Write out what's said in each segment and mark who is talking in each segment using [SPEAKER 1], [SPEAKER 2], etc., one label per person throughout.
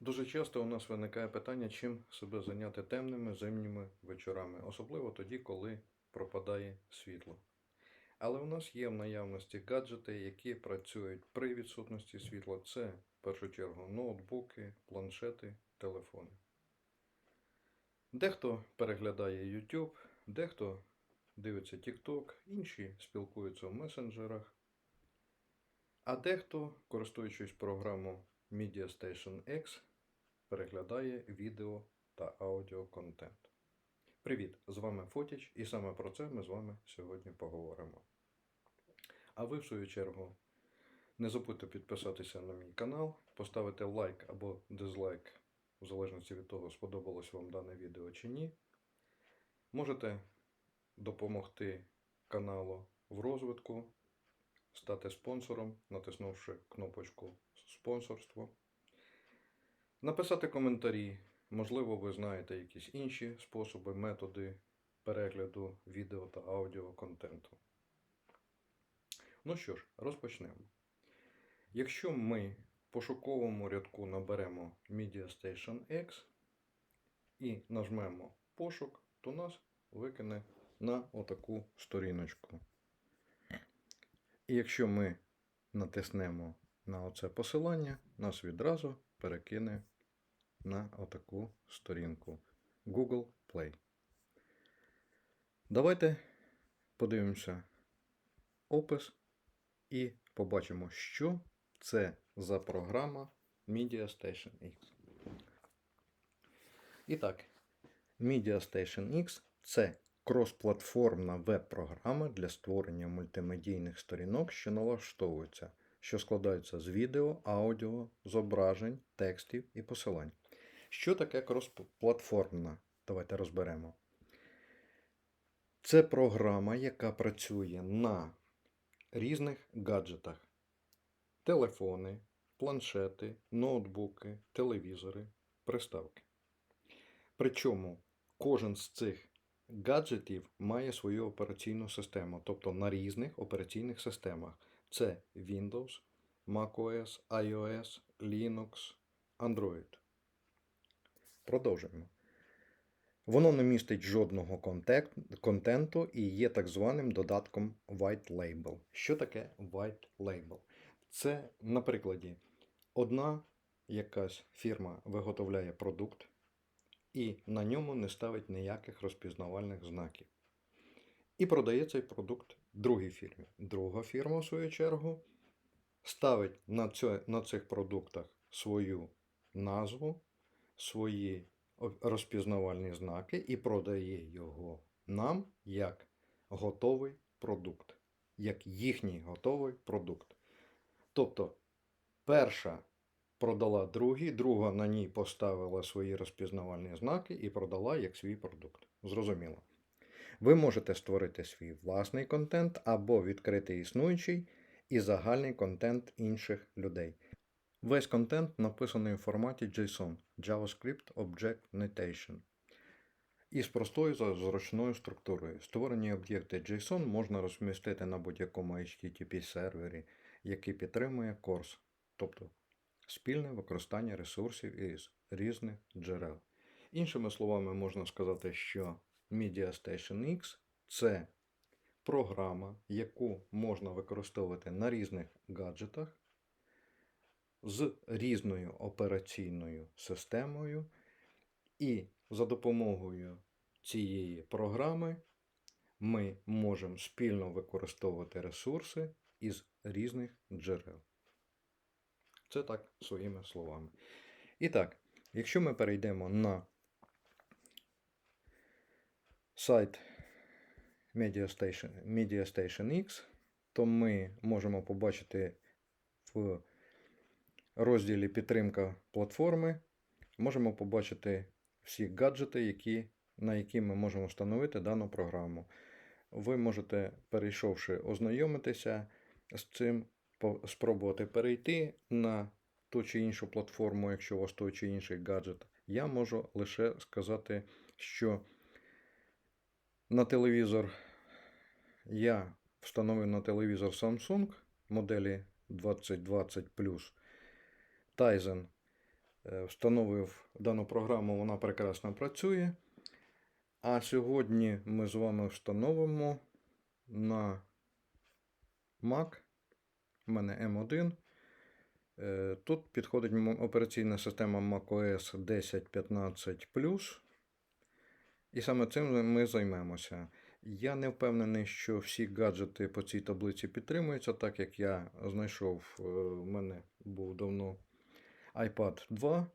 [SPEAKER 1] Дуже часто у нас виникає питання, чим себе зайняти темними зимніми вечорами, особливо тоді, коли пропадає світло. Але у нас є в наявності гаджети, які працюють при відсутності світла. Це в першу чергу ноутбуки, планшети, телефони. Дехто переглядає YouTube, дехто дивиться TikTok, інші спілкуються в месенджерах. А дехто, користуючись програмою MediaStation X, переглядає відео та аудіоконтент. Привіт! З вами Фотіч, і саме про це ми з вами сьогодні поговоримо. А ви, в свою чергу, не забудьте підписатися на мій канал, поставити лайк або дизлайк, в залежності від того, сподобалось вам дане відео чи ні. Можете допомогти каналу в розвитку, стати спонсором, натиснувши кнопочку спонсорство. Написати коментарі. Можливо, ви знаєте якісь інші способи, методи перегляду відео та аудіоконтенту. Ну що ж, розпочнемо. Якщо ми в пошуковому рядку наберемо MediaStation X і нажмемо пошук, то нас викине на отаку сторіночку. І якщо ми натиснемо на оце посилання, нас відразу перекине на отаку сторінку Google Play. Давайте подивимося опис і побачимо, що це за програма MediaStation X. І так, MediaStation X це кросплатформна веб-програма для створення мультимедійних сторінок, що налаштовуються, що складаються з відео, аудіо, зображень, текстів і посилань. Що таке кросплатформна? Давайте розберемо. Це програма, яка працює на різних гаджетах: телефони, планшети, ноутбуки, телевізори, приставки. Причому кожен з цих гаджетів має свою операційну систему, тобто на різних операційних системах. Це Windows, macOS, iOS, Linux, Android. Продовжуємо. Воно не містить жодного контенту і є так званим додатком White Label. Що таке White Label? Це, на прикладі, одна якась фірма виготовляє продукт і на ньому не ставить ніяких розпізнавальних знаків. І продає цей продукт другій фірмі. Друга фірма, в свою чергу, ставить на цих продуктах свою назву, свої розпізнавальні знаки і продає його нам як готовий продукт, як їхній готовий продукт. Тобто, перша продала другій, друга на ній поставила свої розпізнавальні знаки і продала як свій продукт. Зрозуміло. Ви можете створити свій власний контент або відкрити існуючий і загальний контент інших людей. Весь контент написаний у форматі JSON JavaScript Object Notation із простою за- зручною структурою. Створені об'єкти JSON можна розмістити на будь-якому HTTP сервері, який підтримує CORS, тобто спільне використання ресурсів із різних джерел. Іншими словами, можна сказати, що MediaStation X це програма, яку можна використовувати на різних гаджетах з різною операційною системою, і за допомогою цієї програми ми можемо спільно використовувати ресурси із різних джерел. Це так своїми словами. І так, якщо ми перейдемо на сайт MediaStation, MediaStation X, то ми можемо побачити в розділі Підтримка платформи, можемо побачити всі гаджети, які, на які ми можемо встановити дану програму. Ви можете, перейшовши, ознайомитися з цим, спробувати перейти на ту чи іншу платформу, якщо у вас той чи інший гаджет. Я можу лише сказати, що на телевізор я встановив на телевізор Samsung моделі 2020 Tizen Е, Встановив дану програму, вона прекрасно працює. А сьогодні ми з вами встановимо на Mac. У мене M1. Е, Тут підходить операційна система macOS 10.15. І саме цим ми займемося. Я не впевнений, що всі гаджети по цій таблиці підтримуються, так як я знайшов, е, в мене був давно iPad 2,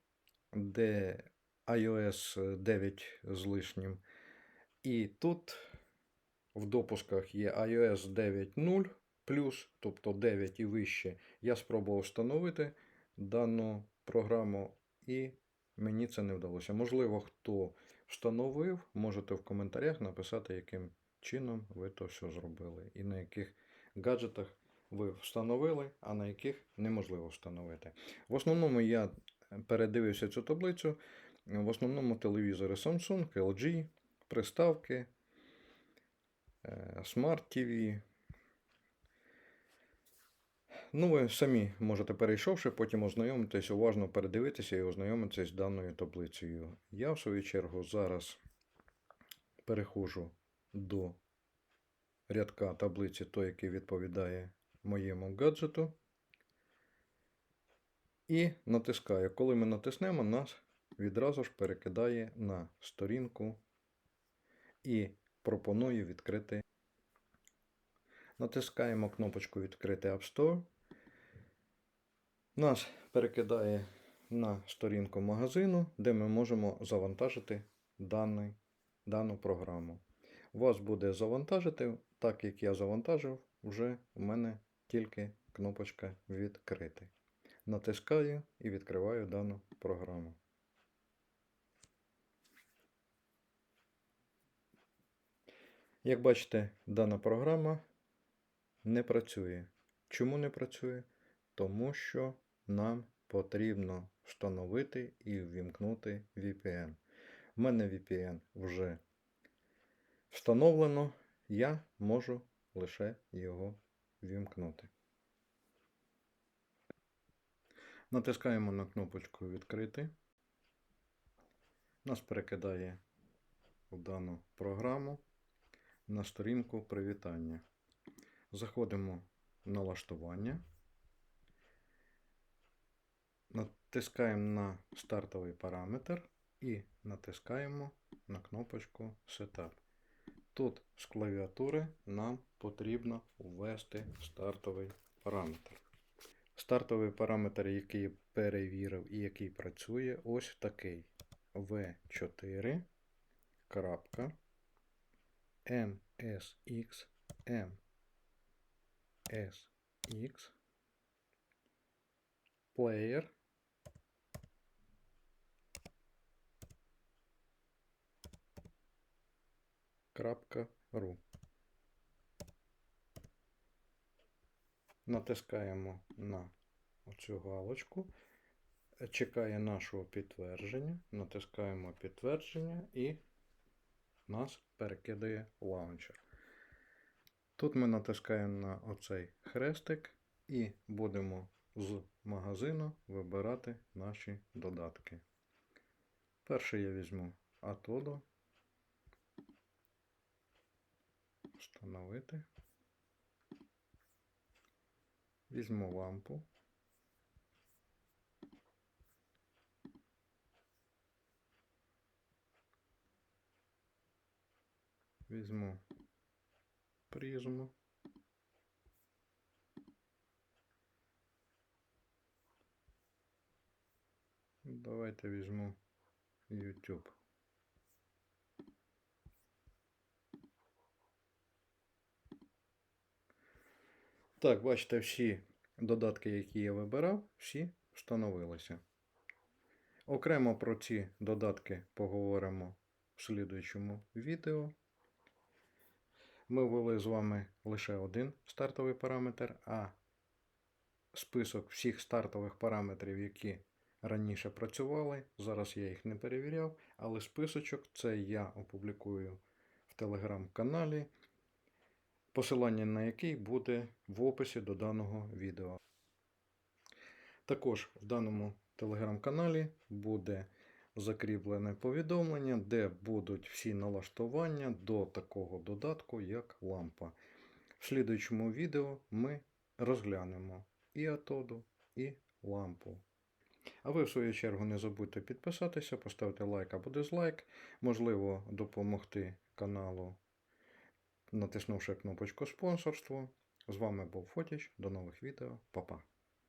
[SPEAKER 1] де iOS 9 з лишнім. І тут в допусках є iOS 9.0 плюс, тобто 9 і вище. Я спробував встановити дану програму, і мені це не вдалося. Можливо, хто встановив, можете в коментарях написати, яким чином ви то все зробили, і на яких гаджетах ви встановили, а на яких неможливо встановити. В основному я передивився цю таблицю. В основному телевізори Samsung, LG, приставки, е, Smart TV. Ну, ви самі можете, перейшовши, потім ознайомитись, уважно передивитися і ознайомитися з даною таблицею. Я, в свою чергу, зараз переходжу до рядка таблиці, той, який відповідає моєму гаджету. І натискаю. Коли ми натиснемо, нас відразу ж перекидає на сторінку і пропонує відкрити. Натискаємо кнопочку Відкрити App Store. Нас перекидає на сторінку магазину, де ми можемо завантажити даний, дану програму. Вас буде завантажити, так як я завантажив, вже у мене тільки кнопочка відкрити. Натискаю і відкриваю дану програму. Як бачите, дана програма не працює. Чому не працює? Тому що нам потрібно встановити і ввімкнути VPN. У мене VPN вже встановлено, я можу лише його ввімкнути. Натискаємо на кнопочку Відкрити. Нас перекидає в дану програму на сторінку привітання. Заходимо в налаштування. Натискаємо на стартовий параметр і натискаємо на кнопочку Setup. Тут з клавіатури нам потрібно ввести стартовий параметр. Стартовий параметр, який перевірив і який працює, ось такий V4. крапка MSX MSX Player .ru Натискаємо на оцю галочку, чекає нашого підтвердження, натискаємо підтвердження і нас перекидає лаунчер. Тут ми натискаємо на оцей хрестик і будемо з магазину вибирати наші додатки. Перший я візьму Atodo. Встановити. Візьму лампу. Візьму призму. Давайте візьму YouTube. Так, бачите, всі додатки, які я вибирав, всі встановилися. Окремо про ці додатки поговоримо в слідуючому відео. Ми ввели з вами лише один стартовий параметр, а список всіх стартових параметрів, які раніше працювали, зараз я їх не перевіряв, але списочок це я опублікую в телеграм-каналі, посилання на який буде в описі до даного відео. Також в даному телеграм-каналі буде закріплене повідомлення, де будуть всі налаштування до такого додатку, як лампа. В слідуючому відео ми розглянемо і атоду, і лампу. А ви, в свою чергу, не забудьте підписатися, поставити лайк або дизлайк, можливо, допомогти каналу, натиснувши кнопочку спонсорство. З вами був Фотіч. До нових відео. Па-па.